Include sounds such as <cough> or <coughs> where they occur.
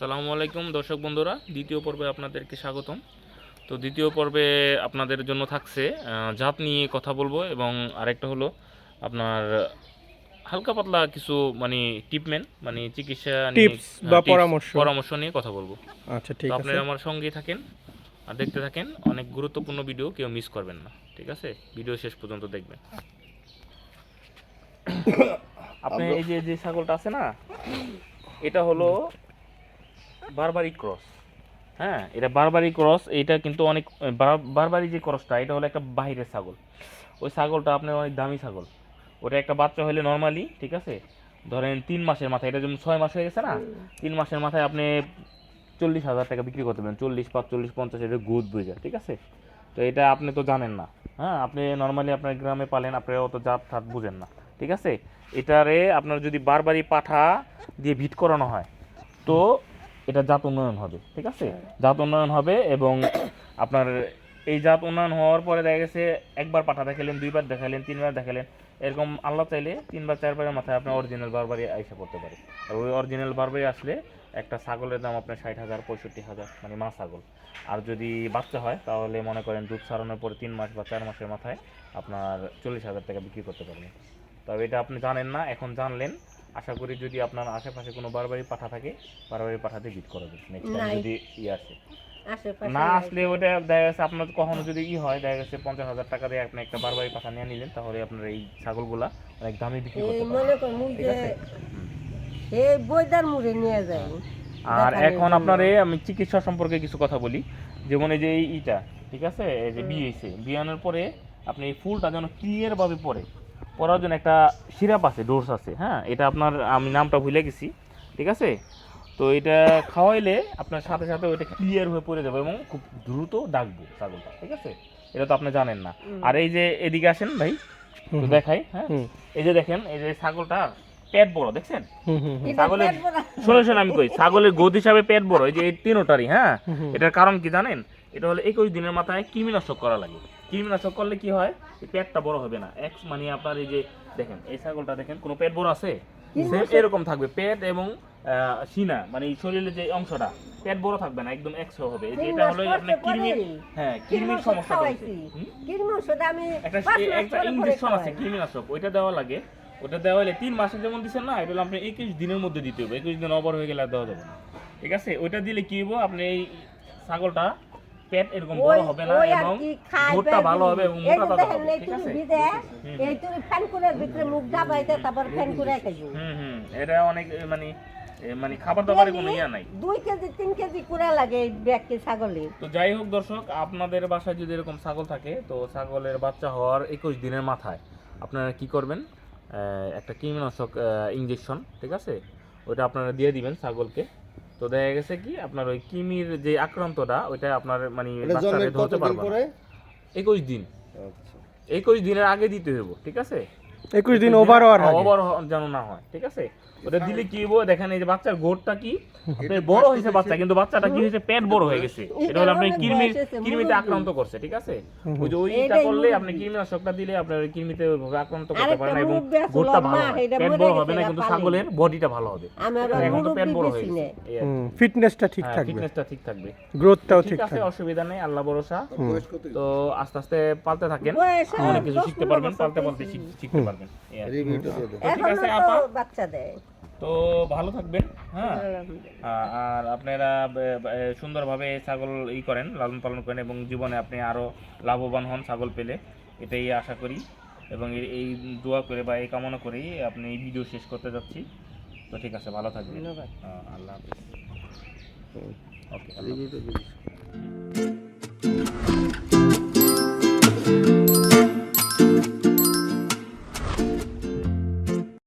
আসসালামু আলাইকুম দর্শক বন্ধুরা। দ্বিতীয় পর্বে আপনাদেরকে স্বাগতম। তো দ্বিতীয় পর্বে আপনাদের জন্য থাকছে জাত নিয়ে কথা বলব এবং আরেকটা হলো আপনার হালকা পাতলা কিছু মানে ট্রিটমেন্ট মানে চিকিৎসা বা পরামর্শ। পরামর্শ নিয়ে কথা বলব। আচ্ছা ঠিক আছে। আপনারা আমার সঙ্গেই থাকেন আর দেখতে থাকেন অনেক গুরুত্বপূর্ণ ভিডিও কেউ মিস করবেন না ঠিক আছে? ভিডিও শেষ পর্যন্ত দেখবেন। <coughs> আপনি এই যে যে ছাগলটা আছে না এটা হলো বারবারি ক্রস হ্যাঁ এটা বারবারি ক্রস এটা কিন্তু অনেক বারবারি যে ক্রসটা এটা হলো একটা বাইরের ছাগল। ওই ছাগলটা আপনার অনেক দামি ছাগল। ওটা একটা বাচ্চা হলে নর্মালি ঠিক আছে? ধরেন তিন মাসের মাথায় এটা যেমন ছয় মাস হয়ে গেছে না? তিন মাসের মাথায় আপনি চল্লিশ হাজার টাকা বিক্রি করতে পারেন। চল্লিশ পাঁচচল্লিশ পঞ্চাশ এটা গুদ বুঝা ঠিক আছে? তো এটা আপনি তো জানেন না। হ্যাঁ আপনি নর্মালি আপনার গ্রামে পালেন আপনি অত জাত ঠাত বুঝেন না ঠিক আছে? এটারে আপনার যদি বারবারই পাঠা দিয়ে ভিট করানো হয় তো এটা জাত উন্নয়ন হবে ঠিক আছে? জাত উন্নয়ন হবে এবং আপনার এই জাত উন্নয়ন হওয়ার পরে দেখা গেছে একবার পাঠা দেখালেন দুইবার দেখালেন তিনবার দেখালেন এরকম আল্লাহ চাইলে তিনবার চারবারের মাথায় আপনি অরিজিনাল বারবারই আইসা করতে পারে। আর ওই অরিজিনাল বারবারই আসলে একটা ছাগলের দাম আপনার ষাট হাজার পঁয়ষট্টি হাজার মানে মা ছাগল। আর যদি বাচ্চা হয় তাহলে মনে করেন দুধ ছাড়ানোর পরে তিন মাস বা চার মাসের মাথায় আপনার চল্লিশ হাজার টাকা বিক্রি করতে পারবেন। তবে এটা আপনি জানেন না এখন জানলেন। আশা করি যদি আপনার আশেপাশে কোনো বারবারই পাঠা থাকে বারবারই পাঠাতে বিট করাবে নেক্সট টাইম যদি ই আসে। আশেপাশে না আসলে ওটা দেখা গেছে আপনার কখনো যদি ই হয় দেখা গেছে পঞ্চাশ হাজার টাকা দিয়ে আপনি একটা বারবারই পাঠা নিয়ে নিলেন তাহলে আপনার এই ছাগলগুলা অনেক দামে বিক্রি করতে পারবেন। কর মুখ ঠিক আছে? এই বইদার মুড়ে নিয়ে যায় আর এখন আপনার এই আমি চিকিৎসা সম্পর্কে কিছু কথা বলি। যেমন এই যে এই ইটা ঠিক আছে? এই যে বিয়েছে বিয়ানোর পরে আপনি এই ফুলটা যেন ক্লিয়ার ভাবে পড়ে। পড়ার জন্য একটা সিরাপ আছে ডোজ আছে হ্যাঁ? এটা আপনার আমি নামটা ভুলে গেছি ঠিক আছে? তো এটা খাওয়াইলে আপনার সাথে সাথে ওইটা ক্লিয়ার হয়ে পড়ে যাবে এবং খুব দ্রুত ডাকবো ছাগলটা ঠিক আছে? এটা তো আপনি জানেন না। আর এই যে এদিকে আসেন ভাই তো দেখাই হ্যাঁ? এই যে দেখেন এই যে ছাগলটা পেট বড় দেখছেন? ছাগলের-। শোনো শোনো আমি কই ছাগলের গোদ হিসাবে পেট বড় এই যে এই তিনোটারই হ্যাঁ। এটার কারণ কি জানেন? এটা হলো একুশ দিনের মাথায় কৃমিনাশক করা লাগে। কৃমিনাশক করলে কি হয়? পেটটা বড় হবে না। এক মানে আপনার এই যে দেখেন এই ছাগলটা দেখেন কোনো পেট বড় আছে? এরকম থাকবে পেট এবং সিনা মানে শরীরের যে অংশটা পেট বড় থাকবে না একদম একশো হবে। এটা হলো আপনার কৃমির হ্যাঁ কৃমির সমস্যা। ওষুধ আমি একটা ইঞ্জেকশন আছে কৃমিনাশক। ওইটা দেওয়া লাগে। ওটা দেওয়া হলে তিন মাসে যেমন দিচ্ছেন না এটা আপনি একুশ দিনের মধ্যে দিতে হবে। একুশ দিন অবর হয়ে গেলে আর দেওয়া যাবে না। ঠিক আছে? ওইটা দিলে কি হব আপনি এই ছাগলটা পেট এরকম বড় হবে না এবং ভুট্টা ভালো হবে এবং এই মোটা তাজা হবে এই ঠিক তুমি আছে ভিজে, এই তুমি ফ্যান কুলের ভিতরে মুখ ডাবাইতে তারপর ফ্যান খাইছো হুম হুম এটা অনেক মানে মানে খাবার দাবারের কোনো ইয়া নাই। দুই কেজি তিন কেজি করে লাগে ব্যাগকে ছাগলের তো যাই হোক দর্শক আপনাদের বাসায় যদি এরকম ছাগল থাকে তো ছাগলের বাচ্চা হওয়ার একুশ দিনের মাথায় আপনারা কি করবেন? একটা কৃমিনাশক ইঞ্জেকশন ঠিক আছে? ওইটা আপনারা দিয়ে দিবেন ছাগলকে। তো দেখা গেছে কি আপনার ওই কিমির যে আক্রান্তটা ওইটা আপনার মানে বাচ্চাদের ধরতে পারবে পরে? একুশ দিন। আচ্ছা। একুশ দিনের আগে দিতে হইব ঠিক আছে? একুশ দিন ওভার হওয়ার আগে। ওভার যেন না হয় ঠিক আছে? ওটা দিলে কি হইব? দেখেন এই যে বাচ্চার গোড়টা কি? বড় হয়েছে বাচ্চা কিন্তু বাচ্চাটা কি হয়েছে? পেট বড় হয়ে গেছে। এটা হলো আপনার অনেক কৃমির কৃমিতে আক্রান্ত করছে ঠিক আছে? ওই যে ওইটা করলে। আপনি কৃমিনাশকটা দিলে আপনার কৃমিতে ওইভাবে আক্রান্ত করতে পারে না এবং গোড়টা ভালো হয় এটা পেট বড় হবে না কিন্তু। ছাগলের বডিটা ভালো হবে। আমার এখন তো পেট বড় হয়ে গেছে। ফিটনেসটা ঠিক হ্যাঁ, থাকবে। ফিটনেসটা ঠিক থাকবে। গ্রোথটাও ঠিক ঠিক আছে থাকবে। অসুবিধা নেই আল্লাহ ভরসা। তো আস্তে আস্তে পালতে থাকেন। অনেক কিছু শিখতে পারবেন পালতে পালতে শিখতে পারবেন। ঠিক আছে আপা? বাচ্চা দেয়। তো ভালো থাকবেন হ্যাঁ? আর আপনারা সুন্দরভাবে ছাগল ই করেন লালন পালন করেন এবং জীবনে আপনি আরও লাভবান হন ছাগল পেলে এটাই আশা করি। এবং এই- এই দোয়া করে বা এই কামনা করেই আপনি এই ভিডিও শেষ করতে যাচ্ছি। তো ঠিক আছে ভালো থাকবেন। আল্লাহ হাফিজ। ওকে।